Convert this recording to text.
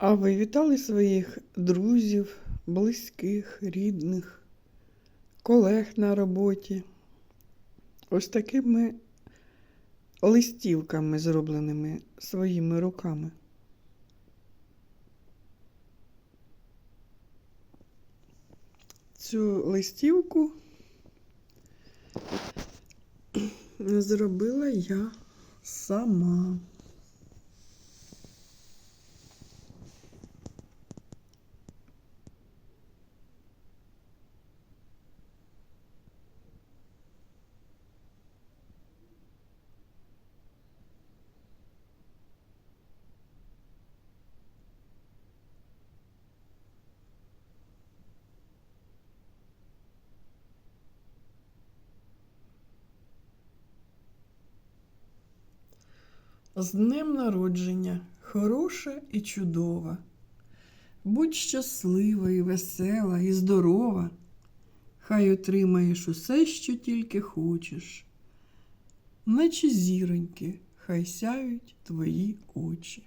А ви вітали своїх друзів, близьких, рідних, колег на роботі? Ось такими листівками, зробленими своїми руками. Цю листівку зробила я сама. З днем народження, хороша і чудова. Будь щаслива і весела, і здорова. Хай отримаєш усе, що тільки хочеш. Наче зіроньки, хай сяють твої очі.